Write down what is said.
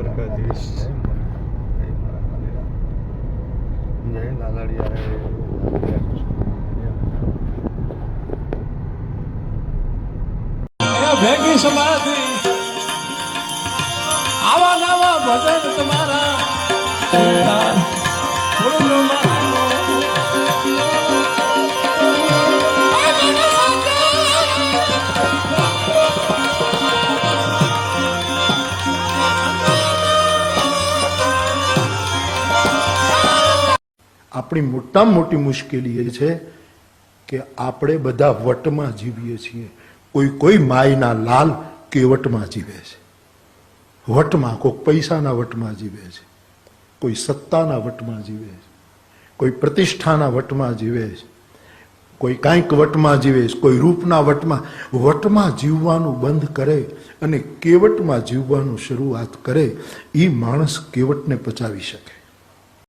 દ્વારકાધીશ જય લાલાડિયા ભેગી સમાધિ. આવા નવા ભજન તમારા. આપણી મોટામાં મોટી મુશ્કેલી એ છે કે આપણે બધા વટમાં જીવીએ છીએ. કોઈ કોઈ માયના લાલ કેવટમાં જીવે છે. વટમાં કોઈ પૈસાના વટમાં જીવે છે. કોઈ સત્તાના વટમાં જીવે છે. કોઈ પ્રતિષ્ઠાના વટમાં જીવે છે. કોઈ કાંઈક વટમાં જીવે છે. કોઈ રૂપના વટમાં. વટમાં જીવવાનું બંધ કરે અને કેવટમાં જીવવાનું શરૂઆત કરે એ માણસ કેવટને પચાવી શકે?